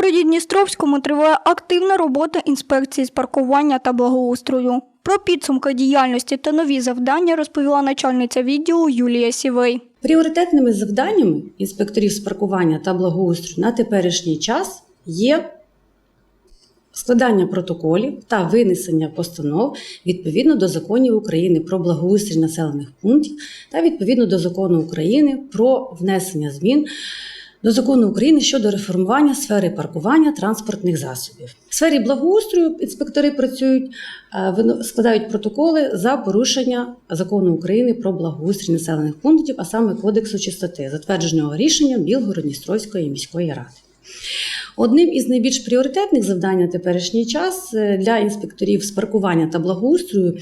Білгороді Дністровському триває активна робота інспекції з паркування та благоустрою. Про підсумки діяльності та нові завдання розповіла начальниця відділу Юлія Сівей. Пріоритетними завданнями інспекторів з паркування та благоустрою на теперішній час є складання протоколів та винесення постанов відповідно до законів України про благоустрій населених пунктів та відповідно до закону України про внесення змін до закону України щодо реформування сфери паркування транспортних засобів. В сфері благоустрою інспектори працюють, е, складають протоколи за порушення закону України про благоустрій населених пунктів, а саме Кодексу чистоти, затвердженого рішенням Білгород-Дністровської міської ради. Одним із найбільш пріоритетних завдань на теперішній час е, для інспекторів з паркування та благоустрою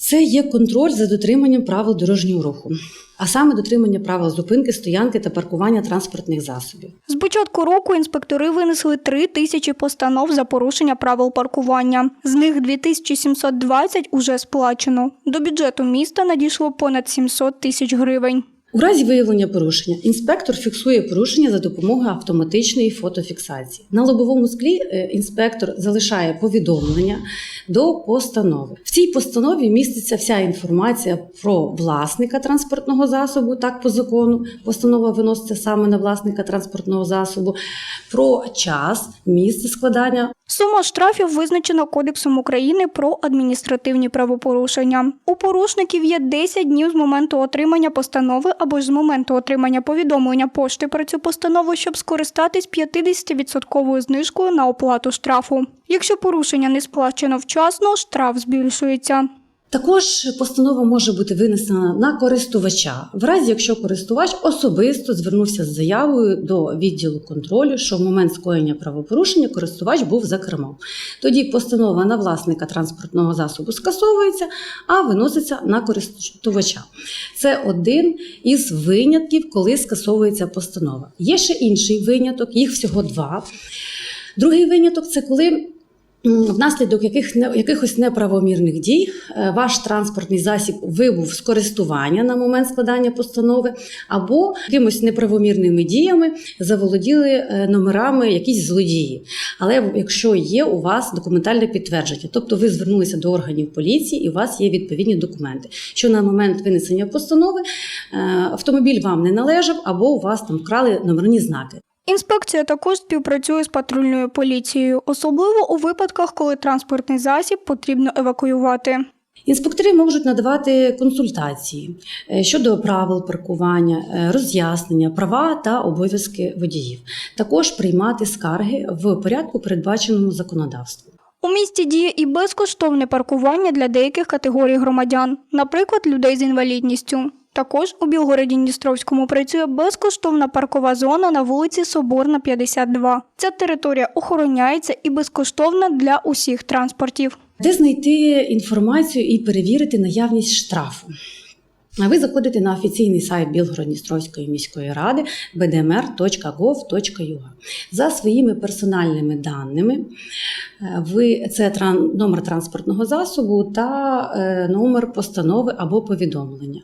це є контроль за дотриманням правил дорожнього руху, а саме дотримання правил зупинки, стоянки та паркування транспортних засобів. З початку року інспектори винесли 3 тисячі постанов за порушення правил паркування. З них 2720 уже сплачено. До бюджету міста надійшло понад 700 тисяч гривень. У разі виявлення порушення інспектор фіксує порушення за допомогою автоматичної фотофіксації. На лобовому склі е, інспектор залишає повідомлення до постанови. В цій постанові міститься вся інформація про власника транспортного засобу, так по закону. Постанова виноситься саме на власника транспортного засобу, про час, місце складання Сума штрафів визначена Кодексом України про адміністративні правопорушення. У порушників є 10 днів з моменту отримання постанови або ж з моменту отримання повідомлення пошти про цю постанову, щоб скористатись 50% знижкою на оплату штрафу. Якщо порушення не сплачено вчасно, штраф збільшується. Також постанова може бути винесена на користувача, в разі якщо користувач особисто звернувся з заявою до відділу контролю, що в момент скоєння правопорушення користувач був за кермом. Тоді постанова на власника транспортного засобу скасовується, а виноситься на користувача. Це один із винятків, коли скасовується постанова. Є ще інший виняток, їх всього два. Другий виняток це коли. Внаслідок яких якихось неправомірних дій е, ваш транспортний засіб вибув з користування на момент складання постанови, або якимось неправомірними діями заволоділи е, номерами якісь злодії. Але якщо є у вас документальне підтвердження, тобто ви звернулися до органів поліції і у вас є відповідні документи, що на момент винесення постанови е, автомобіль вам не належав, або у вас там вкрали номерні знаки. Інспекція також співпрацює з патрульною поліцією, особливо у випадках, коли транспортний засіб потрібно евакуювати. Інспектори можуть надавати консультації е, щодо правил паркування, е, роз'яснення, права та обов'язки водіїв, також приймати скарги в порядку, передбаченому законодавством. У місті діє і безкоштовне паркування для деяких категорій громадян, наприклад, людей з інвалідністю. Також у Білгороді Дністровському працює безкоштовна паркова зона на вулиці Соборна, 52. Ця територія охороняється і безкоштовна для усіх транспортів. Де знайти інформацію і перевірити наявність штрафу? Ви заходите на офіційний сайт Білгород-Дністровської міської ради bdmr.gov.ua. За своїми персональними даними, е, ви це тран- номер транспортного засобу та е, номер постанови або повідомлення.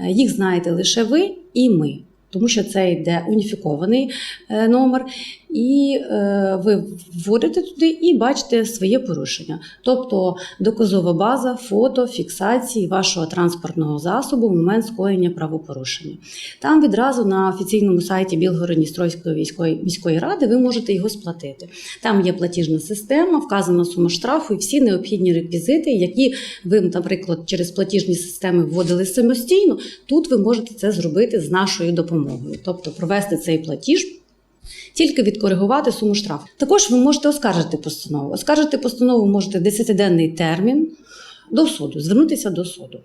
Е, Їх знаєте лише ви і ми. Тому що це йде уніфікований е, номер, і е, ви вводите туди і бачите своє порушення. Тобто доказова база, фото, фіксації вашого транспортного засобу в момент скоєння правопорушення. Там відразу на офіційному сайті Білгород-Дністровської військової міської ради ви можете його сплатити. Там є платіжна система, вказана сума штрафу і всі необхідні реквізити, які ви, наприклад, через платіжні системи вводили самостійно. Тут ви можете це зробити з нашою допомогою, тобто провести цей платіж. Тільки відкоригувати суму штрафу. Також ви можете оскаржити постанову. Оскаржити постанову можете 10-денний термін до суду, звернутися до суду.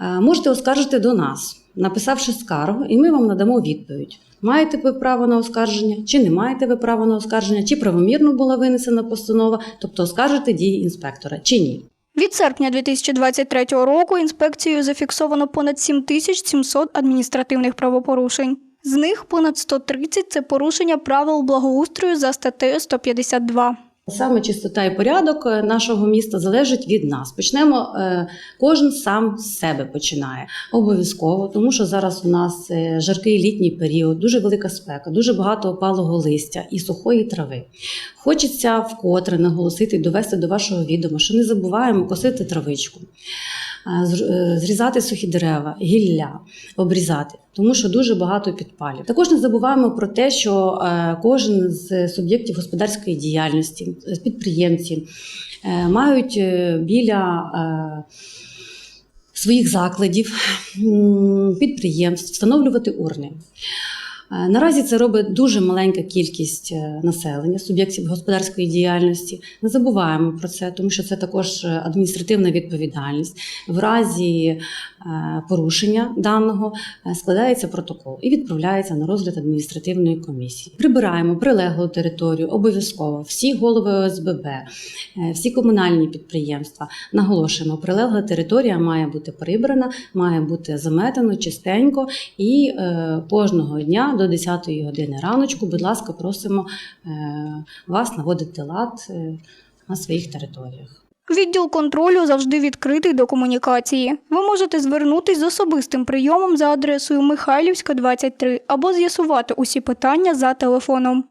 Е, Можете оскаржити до нас, написавши скаргу, і ми вам надамо відповідь. Маєте ви право на оскарження, чи не маєте ви право на оскарження, чи правомірно була винесена постанова, тобто оскаржити дії інспектора, чи ні. Від серпня 2023 року інспекцією зафіксовано понад 7700 адміністративних правопорушень. З них понад 130 – це порушення правил благоустрою за статтею 152. Саме чистота і порядок е, нашого міста залежить від нас. Почнемо е, кожен сам з себе починає обов'язково, тому що зараз у нас е, жаркий літній період, дуже велика спека, дуже багато опалого листя і сухої трави. Хочеться вкотре наголосити і довести до вашого відома, що не забуваємо косити травичку, зрізати сухі дерева, гілля, обрізати, тому що дуже багато підпалів. Також не забуваємо про те, що е, кожен з суб'єктів господарської діяльності, підприємці е, мають е, біля е, своїх закладів, підприємств встановлювати урни. Е, Наразі це робить дуже маленька кількість е, населення, суб'єктів господарської діяльності. Не забуваємо про це, тому що це також е, адміністративна відповідальність. В разі порушення даного складається протокол і відправляється на розгляд адміністративної комісії. Прибираємо прилеглу територію обов'язково. Всі голови ОСББ, всі комунальні підприємства. Наголошуємо, прилегла територія має бути прибрана, має бути заметано чистенько і кожного дня до 10 години раночку, будь ласка, просимо е, вас наводити лад е, на своїх територіях. Відділ контролю завжди відкритий до комунікації. Ви можете звернутись з особистим прийомом за адресою Михайлівська, 23 або з'ясувати усі питання за телефоном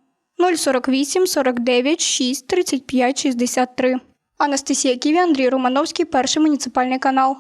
048 49 6 35 63. Анастасія Ківі, Андрій Романовський, перший муніципальний канал.